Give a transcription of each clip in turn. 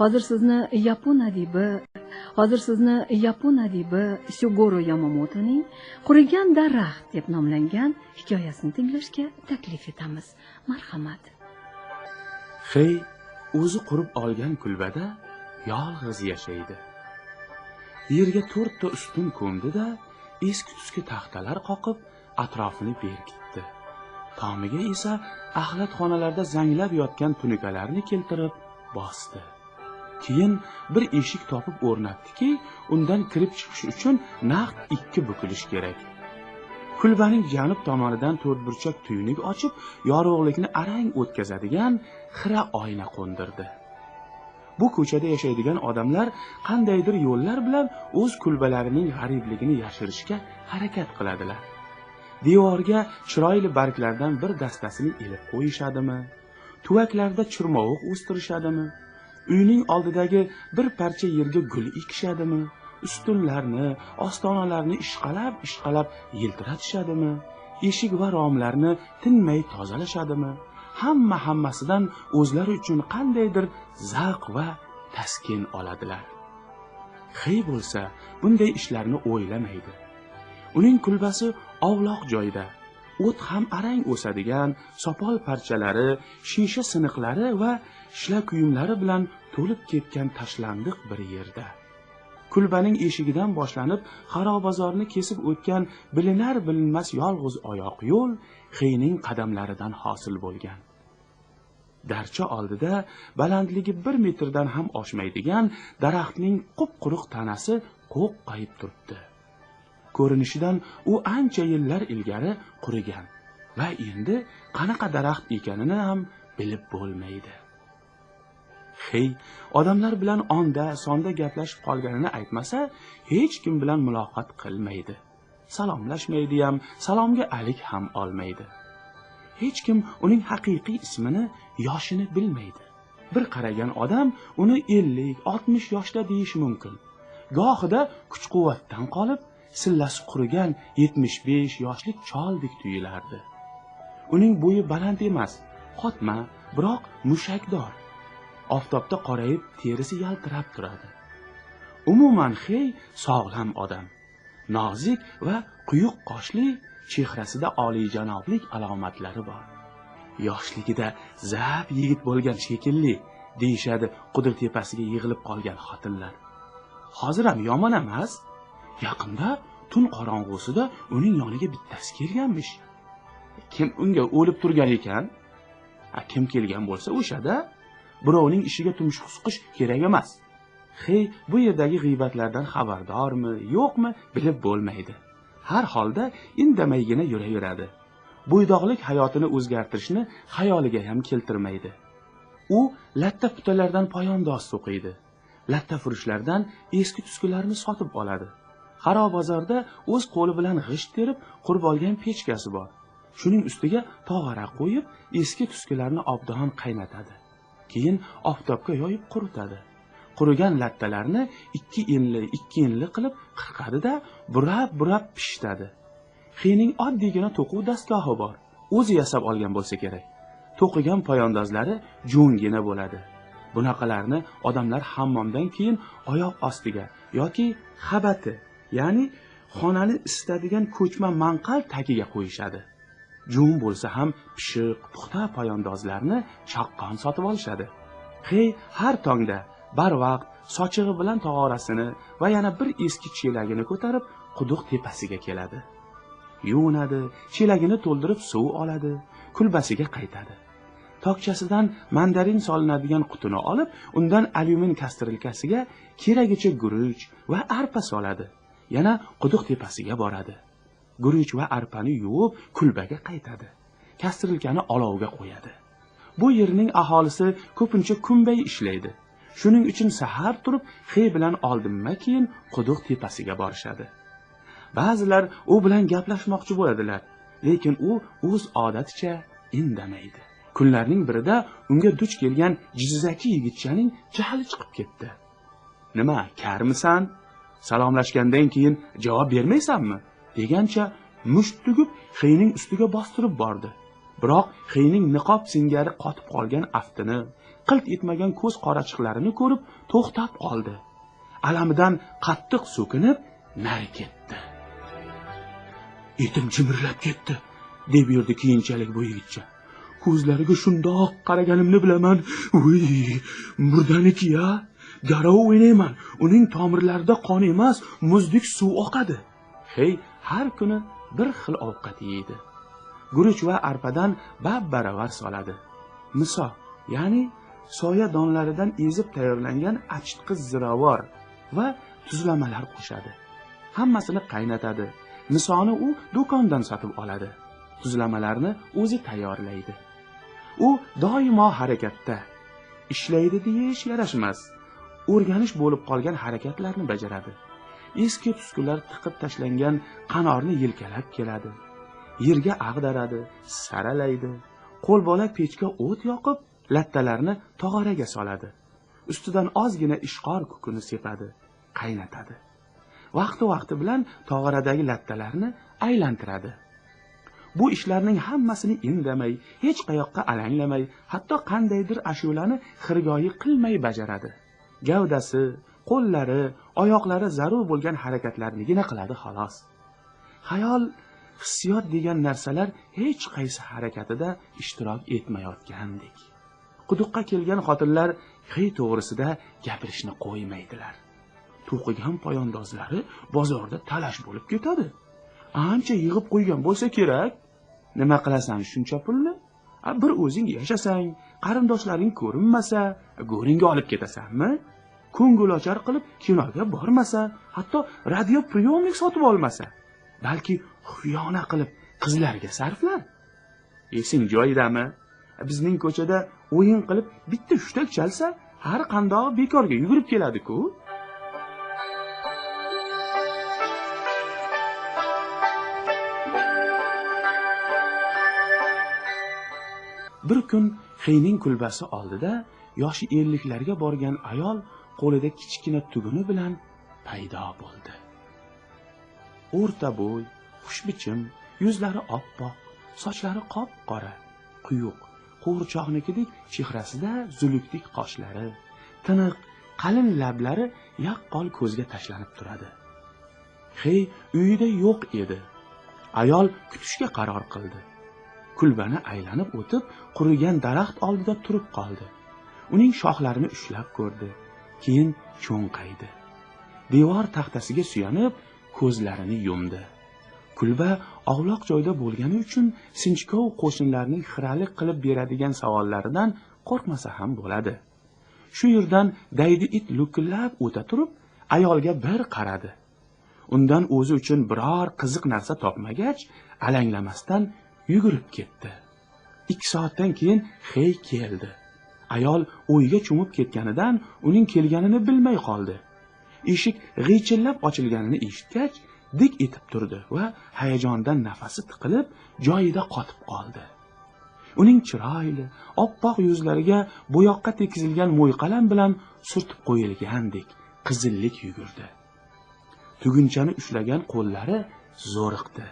hozir sizni yapon adibi hozir sizni yapon adibi sugoro yamamotoning qurigan daraxt deb nomlangan hikoyasini tinglashga taklif etamiz. Marhamat. Xey o'zi qurib olgan kulbada yolg'iz yashaydi. Yerga to'rtta ustun ko'mdida eski tuski taxtalar qoqib atrofini berkitdi. Tomiga esa axlatxonalarda zanglab yotgan tunukalarni keltirib bosdi. Keyin bir eshik topib o'rnatdiki undan kirib chiqish uchun naqd ikki bukilish kerak. Kulbaning janub tomonidan to'rtburchak tuynuk ochib yorug'likni arang o'tkazadigan xira oyna qo'ndirdi. Bu ko'chada yashaydigan odamlar qandaydir yo'llar bilan o'z kulbalarining g'aribligini yashirishga harakat qiladilar. Devorga chiroyli barglardan bir dastasini ilib qo'yishadimi? Tuvaklarda chirmovuq o'stirishadimi uyning oldidagi bir parcha yerga gul ekishadimi? Ustunlarni ostonalarni ishqalab ishqalab yiltiratishadimi? Eshik va romlarni tinmay tozalashadimi? Hamma hammasidan o'zlari uchun qandaydir zavq va taskin oladilar. Hey bo'lsa bunday ishlarni o'ylamaydi. Uning kulbasi ovloq joyda o't ham arang o'sadigan sopol parchalari shisha siniqlari va shila kuyumlari bilan to'lib ketgan tashlandiq bir yerda. Kulbaning eshigidan boshlanib xarobazorni kesib o'tgan bilinar bilinmas yolg'iz oyoq yo'l xiyning qadamlaridan hosil bo'lgan. Darcha oldida balandligi bir metrdan ham oshmaydigan daraxtning qup quruq tanasi qo'qqayib turibdi. Ko'rinishidan u ancha yillar ilgari qurigan va endi qanaqa daraxt ekanini ham bilib bo'lmaydi. Hey odamlar bilan onda sonda gaplashib qolganini aytmasa hech kim bilan muloqot qilmaydi. Salomlashmaydi ham salomga alik ham olmaydi. Hech kim uning haqiqiy ismini yoshini bilmaydi. Bir qaragan odam uni ellik oltmish yoshda deyishi mumkin. Gohida kuch quvvatdan qolib sillasi qurigan yetmish besh yoshlik choldek tuyulardi. Uning bo'yi baland emas qotma biroq mushakdor. Oftobda qorayib terisi yaltirab turadi. Umuman hey sog'lom odam. Nozik va quyuq qoshli chehrasida oliyjanoblik alomatlari bor. Yoshligida zab yigit bo'lgan shekilli deyishadi qudur tepasiga yig'ilib qolgan xotinlar. Hozir ham yomon emas. Yaqinda tun qorong'usida uning yoniga bittasi kelganmish. Kim unga o'lib turgan ekan? Kim kelgan bo'lsa o'shada birovning ishiga tumshuq suqish kerak emas. Hey bu yerdagi g'iybatlardan xabardormi yo'qmi bilib bo'lmaydi. Har holda indamaygina yuraveradi. Bo'ydoqlik hayotini o'zgartirishni xayoliga ham keltirmaydi. U latta putalardan poyandoz to'qiydi latta furushlardan eski tuskilarni sotib oladi. Xarobozorda o'z qo'li bilan g'isht terib qurib olgan pechkasi bor. Shuning ustiga tog'ara qo'yib eski tuskilarni obdon qaynatadi. Keyin oftobga yoyib quritadi. Qurigan lattalarni ikki enli ikki enli qilib qirqadida burab burab pishitadi xiyning oddiygina to'quv dastgohi bor. O'zi yasab olgan bo'lsa kerak. To'qigan poyandozlari jo'ngina bo'ladi. Bunaqalarni odamlar hammomdan keyin oyoq ostiga yoki xabati ya'ni xonani isitadigan ko'chma manqal tagiga qo'yishadi. Jum bo'lsa ham pishiq puxta poyandozlarni chaqqon sotib olishadi. Hey har tongda barvaqt sochig'i bilan tog'orasini va yana bir eski chelagini ko'tarib quduq tepasiga keladi. Yuvinadi chelagini to'ldirib suv oladi kulbasiga qaytadi. Tokchasidan mandarin solinadigan qutini olib undan alyumin kastrilkasiga keragicha guruch va arpa soladi. Yana quduq tepasiga boradi. Guruch va arpani yuvib kulbaga qaytadi. Kastrilkani olovga qo'yadi. Bu yerning aholisi ko'pincha kunbay ishlaydi. Shuning uchun sahar turib xey bilan oldinma keyin quduq tepasiga borishadi. Ba'zilar u bilan gaplashmoqchi bo'ladilar lekin u o'z odaticha indamaydi. Kunlarning birida unga duch kelgan jizzaki yigitchaning jahli chiqib ketdi. Nima karmisan? Salomlashgandan keyin javob bermaysanmi? degancha musht tugib xiyning ustiga bostirib bordi. Biroq xiyning niqob singari qotib qolgan aftini qilt etmagan ko'z qorachiqlarini ko'rib to'xtab qoldi. Alamidan qattiq so'kinib nari ketdi. Etim jimirlab ketdi deb yurdi keyinchalik bu yigitcha. Ko'zlariga shundoq qaraganimni bilaman. Voy murdaniki ya? Garov o'ynayman uning tomirlarida qon emas muzdek suv oqadi. Hey har kuni bir xil ovqat yeydi. Guruch va arpadan bab baravar soladi. Miso ya'ni soya donlaridan ezib tayyorlangan achitqi ziravor va tuzlamalar qo'shadi. Hammasini qaynatadi. Misoni u do'kondan sotib oladi. Tuzlamalarni o'zi tayyorlaydi. U doimo harakatda. Ishlaydi deyish yarashmas. O'rganish bo'lib qolgan harakatlarni bajaradi. Eski tuskular tiqib tashlangan qanorni yelkalab keladi. Yerga ag'daradi saralaydi. Qo'lbola pechga o't yoqib lattalarni tog'oraga soladi. Ustidan ozgina ishqor kukuni sepadi qaynatadi. Vaqti vaqti bilan tog'oradagi lattalarni aylantiradi. Bu ishlarning hammasini indamay hech qayoqqa alanglamay hatto qandaydir ashulani xirgoyi qilmay bajaradi. Gavdasi qo'llari oyoqlari zarur bo'lgan harakatlarnigina qiladi xolos. Hayol hissiyot degan narsalar hech qaysi harakatida ishtirok etmayotgandek. Quduqqa kelgan xotinlar hey to'g'risida gapirishni qo'ymaydilar. To'qigan poyandozlari bozorda talash bo'lib ketadi. Ancha yig'ib qo'ygan bo'lsa kerak. Nima qilasan shuncha pulni? Bir o'zing yashasang qarindoshlaring ko'rinmasa go'ringga olib ketasanmi? Ko'ngilochar qilib kinoga bormasa hatto radio priyomnik sotib olmasa balki xiyona qilib qizlarga sarflar. Esing joyidami? Bizning ko'chada o'yin qilib bitta hushtak chalsa har qandog'i bekorga yugurib keladi-ku. Bir kun xiyning kulbasi oldida yoshi elliklarga borgan ayol qo'lida kichkina tuguni bilan paydo bo'ldi. O'rta bo'y xushbichim yuzlari oppoq sochlari qop qora quyuq qo'g'irchoqnikidek chehrasida zulukdek qoshlari tiniq qalin lablari yaqqol ko'zga tashlanib turadi. Hey uyida yo'q edi. Ayol kutishga qaror qildi. Kulbani aylanib o'tib qurigan daraxt oldida turib qoldi. Uning shoxlarini ushlab ko'rdi. Keyin cho'nqaydi devor taxtasiga suyanib ko'zlarini yumdi. Kulba ovloq joyda bo'lgani uchun sinchkov qo'shnilarning xiralik qilib beradigan savollaridan qo'rqmasa ham bo'ladi. Shu yerdan daydi it lukillab o'ta turib ayolga bir qaradi. Undan o'zi uchun biror qiziq narsa topmagach alanglamasdan yugurib ketdi. Ikki soatdan keyin hey keldi. Ayol o'yga cho'mib ketganidan uning kelganini bilmay qoldi. Eshik g'iychillab ochilganini eshitgach dik etib turdi va hayajondan nafasi tiqilib joyida qotib qoldi. Uning chiroyli oppoq yuzlariga bo'yoqqa tekizilgan mo'yqalam bilan surtib qo'yilgandek qizillik yugurdi. Tugunchani ushlagan qo'llari zo'riqdi.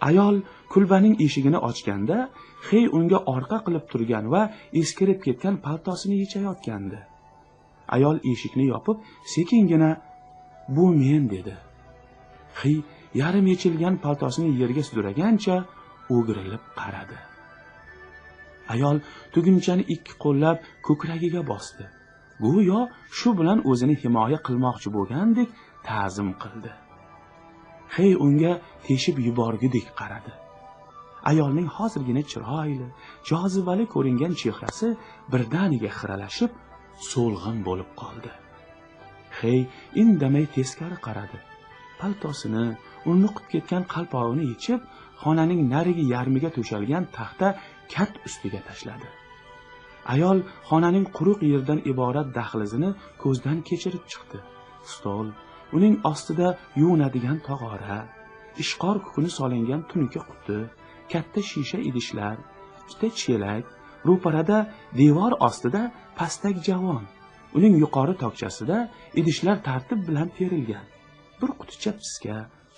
Ayol kulbaning eshigini ochganda hey unga orqa qilib turgan va eskirib ketgan paltosini yechayotgandi. Ayol eshikni yopib sekingina bu men dedi. Hey yarim yechilgan paltosini yerga sudragancha o'girilib qaradi. Ayol tugunchani ikki qo'llab ko'kragiga bosdi. Go'yo shu bilan o'zini himoya qilmoqchi bo'lgandek ta'zim qildi. Hey unga teshib yuborgudek qaradi. Ayolning hozirgina chiroyli jozibali ko'ringan chehrasi birdaniga xiralashib so'lg'in bo'lib qoldi. Hey indamay teskari qaradi. Paltosini unuqib ketgan qalpog'ini yechib xonaning narigi yarmiga to'shalgan taxta kat ustiga tashladi. Ayol xonaning quruq yerdan iborat dahlizini ko'zdan kechirib chiqdi. Stol uning ostida yuvinadigan tog'ora ishqor kukuni solingan tunuka quti katta shisha idishlar ikkita chelak ro'parada devor ostida pastak javon uning yuqori tokchasida idishlar tartib bilan terilgan. Bir quticha piska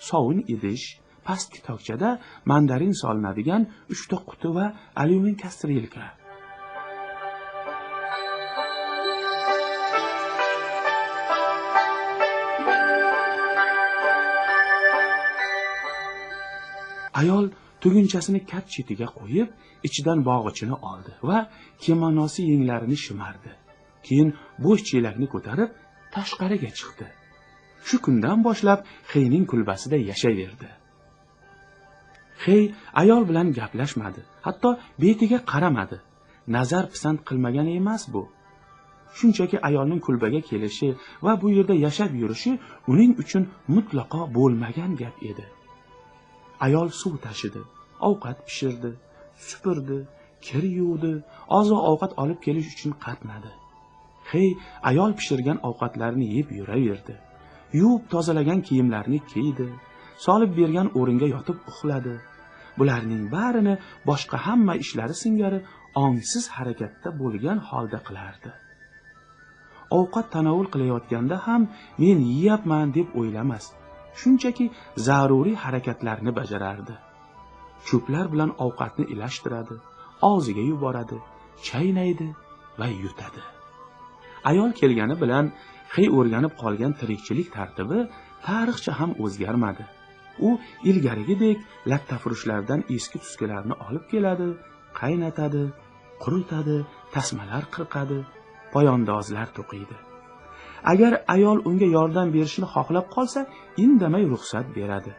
sovun idish pastki tokchada mandarin solinadigan uchta quti va alyumin kastrelka. Ayol tugunchasini kat chetiga qo'yib ichidan bog'ichini oldi va kimonosi yenglarini shimardi. Keyin bo'sh chelakni ko'tarib tashqariga chiqdi. Shu kundan boshlab xeyning kulbasida yashayverdi. Xey ayol bilan gaplashmadi hatto betiga qaramadi. Nazar pisand qilmagan emas bu. Shunchaki ayolning kulbaga kelishi va bu yerda yashab yurishi uning uchun mutlaqo bo'lmagan gap edi. Ayol suv tashidi ovqat pishirdi supurdi kir yuvdi oziq ovqat olib kelish uchun qatnadi. Hey ayol pishirgan ovqatlarni yeb yuraverdi. Yuvib tozalagan kiyimlarini kiydi solib bergan o'ringa yotib uxladi. Bularning barini boshqa hamma ishlari singari ongsiz harakatda bo'lgan holda qilardi. Ovqat tanovul qilayotganda ham men yeyapman deb o'ylamas. Shunchaki zaruriy harakatlarni bajarardi. Cho'plar bilan ovqatni ilashtiradi og'ziga yuboradi chaynaydi va yutadi. Ayol kelgani bilan hey o'rganib qolgan tirikchilik tartibi tarixcha ham o'zgarmadi. U ilgarigidek lattafurushlardan eski tuskilarni olib keladi qaynatadi quritadi tasmalar qirqadi poyandozlar to'qiydi. Agar ayol unga yordam berishni xohlab qolsa indamay ruxsat beradi.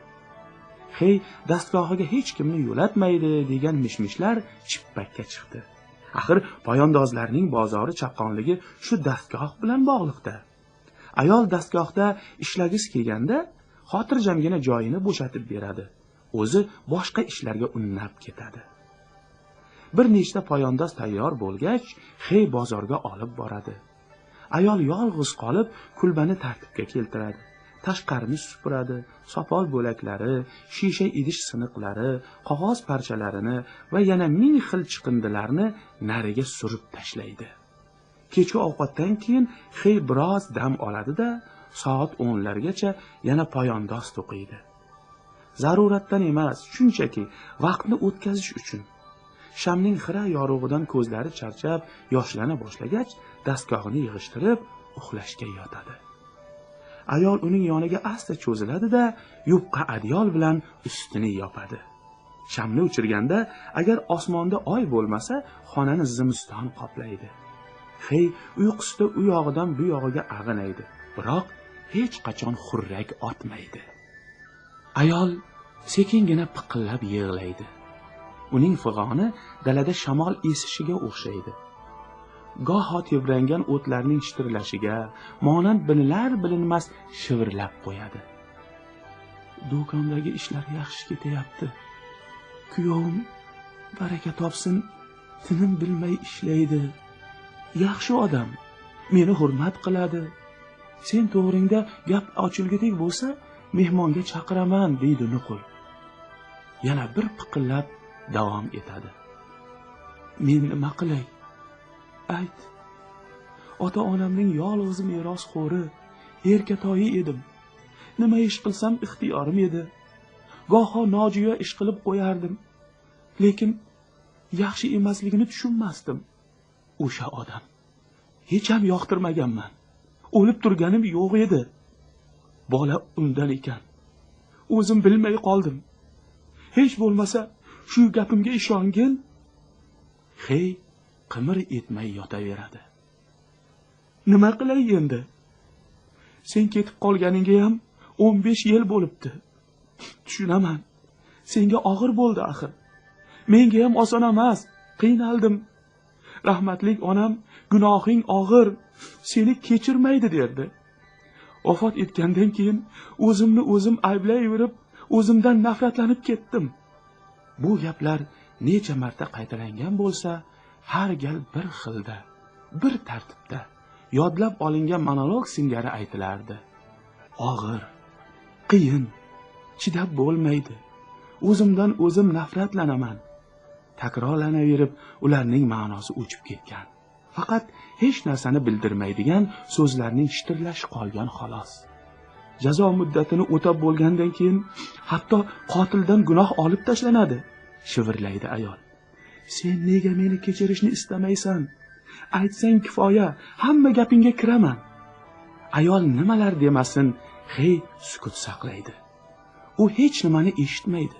Hey dastgohiga hech kimni yo'latmaydi degan mishmishlar chippakka chiqdi. Axir poyandozlarning bozori chaqqonligi shu dastgoh bilan bog'liqda. Ayol dastgohda ishlagisi kelganda xotirjamgina joyini bo'shatib beradi. O'zi boshqa ishlarga unnab ketadi. Bir nechta poyandoz tayyor bo'lgach hey bozorga olib boradi. Ayol yolg'iz qolib kulbani tartibga keltiradi. Tashqarini supuradi sopol bo'laklari shisha idish siniqlari qog'oz parchalarini va yana ming xil chiqindilarni nariga surib tashlaydi. Kechki ovqatdan keyin hey biroz dam oladida soat o'nlargacha yana poyandoz to'qiydi. Zaruratdan emas shunchaki vaqtni o'tkazish uchun. Shamning xira yorug'idan ko'zlari charchab yoshlana boshlagach dastgohini yig'ishtirib uxlashga yotadi ayol uning yoniga asta cho'ziladida yupqa adyol bilan ustini yopadi. Shamni o'chirganda, agar osmonda oy bo'lmasa, xonani zimiston qoplaydi. Hey, uyqusida u yog'idan bu yog'iga ag'inaydi, biroq hech qachon xurrak otmaydi. Ayol sekingina piqillab yig'laydi. Uning fig'oni dalada shamol esishiga o'xshaydi. Goho tebrangan o'tlarning shitirlashiga monand bilinar bilinmas shivirlab qo'yadi. Do'kondagi ishlar yaxshi ketyapti. Kuyovim baraka topsin tinim bilmay ishlaydi. Yaxshi odam meni hurmat qiladi. Sen to'g'ringda gap ochilgudek bo'lsa mehmonga chaqiraman deydi nuqul. Yana bir piqillab davom etadi. Men nima qilay? Ayt ota onamning yolg'iz merosxo'ri erkatoyi edim. Nima ish qilsam ixtiyorim edi. Goho nojo'ya ish qilib qo'yardim. Lekin yaxshi emasligini tushunmasdim. O'sha odam hech ham yoqtirmaganman. O'lib turganim yo'q edi. Bola undan ekan. O'zim bilmay qoldim. Hech bo'lmasa shu gapimga ishongin. Hey qimir etmay yotaveradi. Nima qilay endi? Sen ketib qolganingga ham o'n besh yil bo'libdi. Tushunaman. Senga og'ir bo'ldi axir. Menga ham oson emas. Qiynaldim. Rahmatlik onam gunohing og'ir. Seni kechirmaydi derdi. Vafot etgandan keyin o'zimni o'zim ayblayverib o'zimdan nafratlanib ketdim. Bu gaplar necha marta qaytalangan bo'lsa har gal bir xilda bir tartibda yodlab olingan monolog singari aytilardi. Og'ir qiyin chidab bo'lmaydi. O'zimdan o'zim nafratlanaman. Takrorlanaverib ularning ma'nosi o'chib ketgan. Faqat hech narsani bildirmaydigan so'zlarning shitirlashi qolgan xolos. Jazo muddatini o'tab bo'lgandan keyin hatto qotildan gunoh olib tashlanadi shivirlaydi ayol. Sen nega meni kechirishni istamaysan? Aytsang kifoya hamma gapingga kiraman. Ayol nimalar demasin hey sukut saqlaydi. U hech nimani eshitmaydi.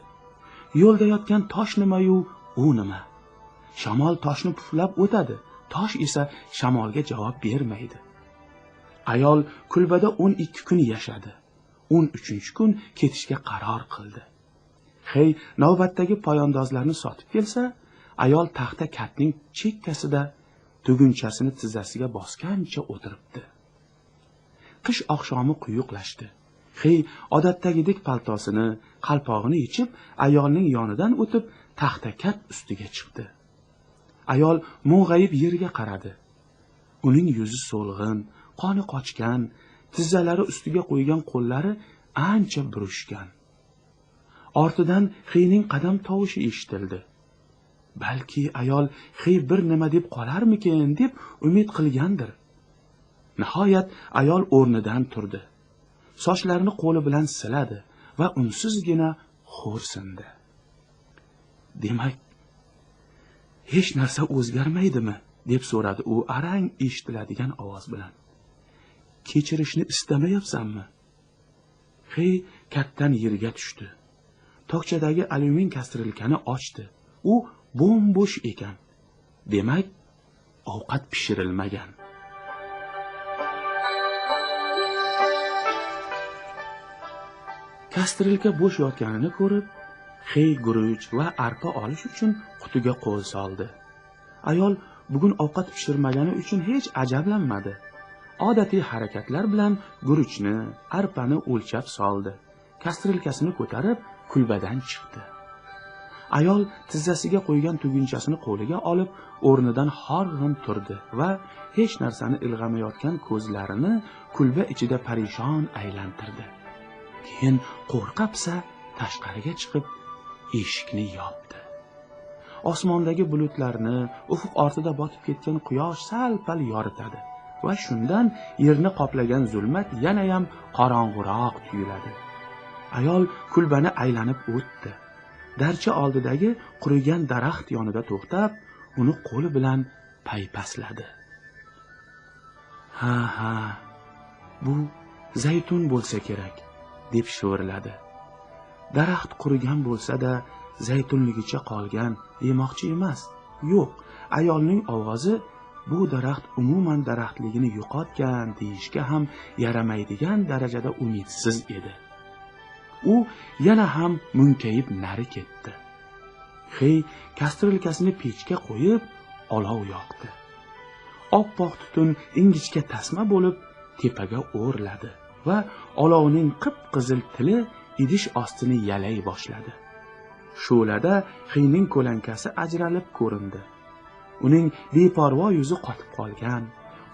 Yo'lda yotgan tosh nimayu u nima? Shamol toshni puflab o'tadi. Tosh esa shamolga javob bermaydi. Ayol kulbada o'n ikki kun yashadi. O'n uchinchi kun ketishga qaror qildi. Hey navbatdagi poyandozlarni sotib kelsa ayol taxta katning chekkasida tugunchasini tizzasiga bosgancha o'tiribdi. Qish oqshomi quyuqlashdi. Hey odatdagidek paltosini qalpog'ini yechib ayolning yonidan o'tib taxta kat ustiga chiqdi. Ayol mung'ayib yerga qaradi. Uning yuzi so'lg'in qoni qochgan tizzalari ustiga qo'ygan qo'llari ancha burishgan. Ortidan xiyning qadam tovushi eshitildi. Balki ayol hey bir nima deb qolarmikin deb umid qilgandir. Nihoyat ayol o'rnidan turdi. Sochlarini qo'li bilan siladi va unsizgina xo'rsindi. Demak hech narsa o'zgarmaydimi? deb so'radi u arang eshitiladigan ovoz bilan. Kechirishni istamayapsanmi? Hey kattan yerga tushdi. Tokchadagi alyumin kastrilkani ochdi. U bo'm bo'sh ekan. Demak ovqat pishirilmagan. Kastrilka bo'sh yotganini ko'rib hey guruch va arpa olish uchun qutiga qo'l soldi. Ayol bugun ovqat pishirmagani uchun hech ajablanmadi. Odatiy harakatlar bilan guruchni arpani o'lchab soldi. Kastrilkasini ko'tarib kulbadan chiqdi. Ayol tizzasiga qo'ygan tugunchasini qo'liga olib o'rnidan horg'in turdi va hech narsani ilg'amayotgan ko'zlarini kulba ichida parishon aylantirdi. Keyin qo'rqa pisa tashqariga chiqib eshikni yopdi. Osmondagi bulutlarni ufq ortida botib ketgan quyosh sal pal yoritadi va shundan yerni qoplagan zulmat yanayam qorong'uroq tuyuladi. Ayol kulbani aylanib o'tdi. Darcha oldidagi qurigan daraxt yonida to'xtab uni qo'li bilan paypasladi. Ha ha bu zaytun bo'lsa kerak deb shivirladi. Daraxt qurigan bo'lsa da zaytunligicha qolgan demoqchi emas. Yo'q ayolning ovozi bu daraxt umuman daraxtligini yo'qotgan deyishga ham yaramaydigan darajada umidsiz edi. U yana ham munkayib nari ketdi. Hey kastrilkasini pechga qo'yib olov yoqdi oppoq tutun ingichka tasma bo'lib tepaga o'rladi va olovning qip qizil tili idish ostini yalay boshladi. Shu'lada xiyning ko'lankasi ajralib ko'rindi. Uning beparvo yuzi qotib qolgan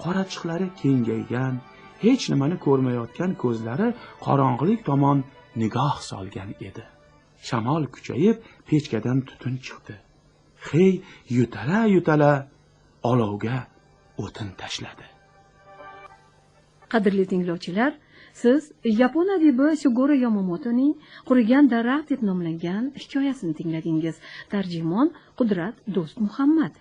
qorachiqlari kengaygan hech nimani ko'rmayotgan ko'zlari qorong'ulik tomon nigoh solgan edi. Shamol kuchayib pechkadan tutun chiqdi. Hey yutala yutala olovga o'tin tashladi. Qadrli tinglovchilar siz yapon adibi sugoro yamamotoning qurigan daraxt deb nomlangan hikoyasini tingladingiz. Tarjimon qudrat do'st muhammad.